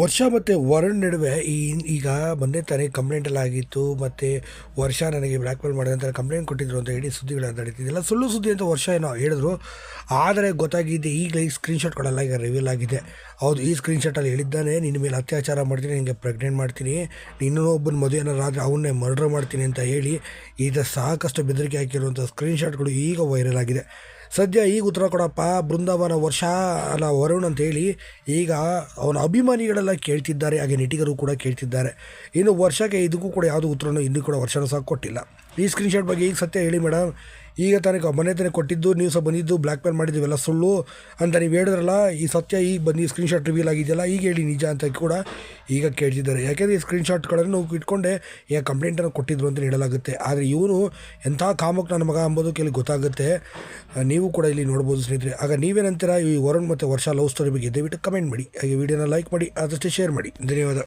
ವರ್ಷ ಮತ್ತು ವರುಣ್ ನಡುವೆ ಈ ಈಗ ಮೊನ್ನೆ ತಾನೇ ಕಂಪ್ಲೇಂಟ್ ಎಲ್ಲ ಆಗಿತ್ತು, ಮತ್ತು ವರ್ಷ ನನಗೆ ಬ್ಲ್ಯಾಕ್ ಮೇಲ್ ಮಾಡಿದೆ ಅಂತ ಕಂಪ್ಲೇಂಟ್ ಕೊಟ್ಟಿದ್ರು ಅಂತ ಹೇಳಿ ಸುದ್ದಿಗಳು ನಡೀತಿದ್ದೆಲ್ಲ ಸುಳ್ಳು ಸುದ್ದಿ ಅಂತ ವರ್ಷ ಏನೋ ಹೇಳಿದ್ರು. ಆದರೆ ಗೊತ್ತಾಗಿದ್ದೆ ಈಗ ಈ ಸ್ಕ್ರೀನ್ಶಾಟ್ಗಳೆಲ್ಲ ಈಗ ರಿವೀಲ್ ಆಗಿದೆ. ಹೌದು, ಈ ಸ್ಕ್ರೀನ್ಶಾಟಲ್ಲಿ ಹೇಳಿದ್ದಾನೆ, ನಿನ್ನ ಮೇಲೆ ಅತ್ಯಾಚಾರ ಮಾಡ್ತೀನಿ, ನಿನಗೆ ಪ್ರೆಗ್ನೆಂಟ್ ಮಾಡ್ತೀನಿ ನಿನ್ನೂ ಒಬ್ಬನ ಮದುವೆ ಏನಾರು ಆದರೆ ಅವನ್ನೇ ಮರ್ಡರ್ ಮಾಡ್ತೀನಿ ಅಂತ ಹೇಳಿ ಈಗ ಸಾಕಷ್ಟು ಬೆದರಿಕೆ ಹಾಕಿರುವಂಥ ಸ್ಕ್ರೀನ್ಶಾಟ್ಗಳು ಈಗ ವೈರಲ್ ಆಗಿದೆ. ಸದ್ಯ ಈಗ ಉತ್ತರ ಕೊಡಪ್ಪ, ಬೃಂದಾವನ ವರ್ಷ ಅಲ್ಲ, ವರುಣ್ ಅಂತ ಹೇಳಿ ಈಗ ಅವನ ಅಭಿಮಾನಿಗಳೆಲ್ಲ ಕೇಳ್ತಿದ್ದಾರೆ, ಹಾಗೆ ನೆಟಿಗರು ಕೂಡ ಕೇಳ್ತಿದ್ದಾರೆ. ಇನ್ನು ವರ್ಷಕ್ಕೆ ಇದಕ್ಕೂ ಕೂಡ ಯಾವುದು ಉತ್ತರನೂ ಇನ್ನೂ ಕೂಡ ವರ್ಷನೂ ಸಹ ಕೊಟ್ಟಿಲ್ಲ. ಈ ಸ್ಕ್ರೀನ್ಶಾಟ್ ಬಗ್ಗೆ ಈಗ ಸತ್ಯ ಹೇಳಿ ಮೇಡಮ್ ಈಗ ತಾನೇ ಮನೆ ಮೊನ್ನೆ ತಾನೇ ಕೊಟ್ಟಿದ್ದು, ನೀವು ಸಹ ಬಂದಿದ್ದು ಬ್ಲ್ಯಾಕ್ ಮೇಲ್ ಮಾಡಿದ್ದೀವೆಲ್ಲ ಸುಳ್ಳು ಅಂತ ನೀವು ಹೇಳಿದ್ರಲ್ಲ, ಈ ಸತ್ಯ ಈಗ ಬಂದು ಈ ಸ್ಕ್ರೀನ್ಶಾಟ್ ರಿವೀಲ್ ಆಗಿದೆಯಲ್ಲ, ಈಗ ಹೇಳಿ ನಿಜ ಅಂತ ಕೂಡ ಈಗ ಕೇಳ್ತಿದ್ದಾರೆ. ಯಾಕೆಂದರೆ ಈ ಸ್ಕ್ರೀನ್ಶಾಟ್ಗಳನ್ನು ಇಟ್ಕೊಂಡೆ, ಈಗ ಕಂಪ್ಲೇಂಟನ್ನು ಕೊಟ್ಟಿದ್ರು ಅಂತ ಹೇಳಲಾಗುತ್ತೆ. ಆದರೆ ಇವನು ಎಂಥ ಕಾಮಕ್ಕೆ ನನ್ನ ಮಗ ಅಂಬೋದು ಕೆಲವು ಗೊತ್ತಾಗುತ್ತೆ. ನೀವು ಕೂಡ ಇಲ್ಲಿ ನೋಡ್ಬೋದು ಸ್ನೇಹಿತರೆ. ಆಗ ನೀವೇನಂತೀರ? ಈ ವರುಣ್ ಮತ್ತು ವರ್ಷ ಲವ್ ಸ್ಟೋರಿ ಬಗ್ಗೆ ದಯವಿಟ್ಟು ಕಮೆಂಟ್ ಮಾಡಿ. ಹಾಗೆ ವಿಡಿಯೋನ ಲೈಕ್ ಮಾಡಿ, ಆದಷ್ಟು ಶೇರ್ ಮಾಡಿ. ಧನ್ಯವಾದ.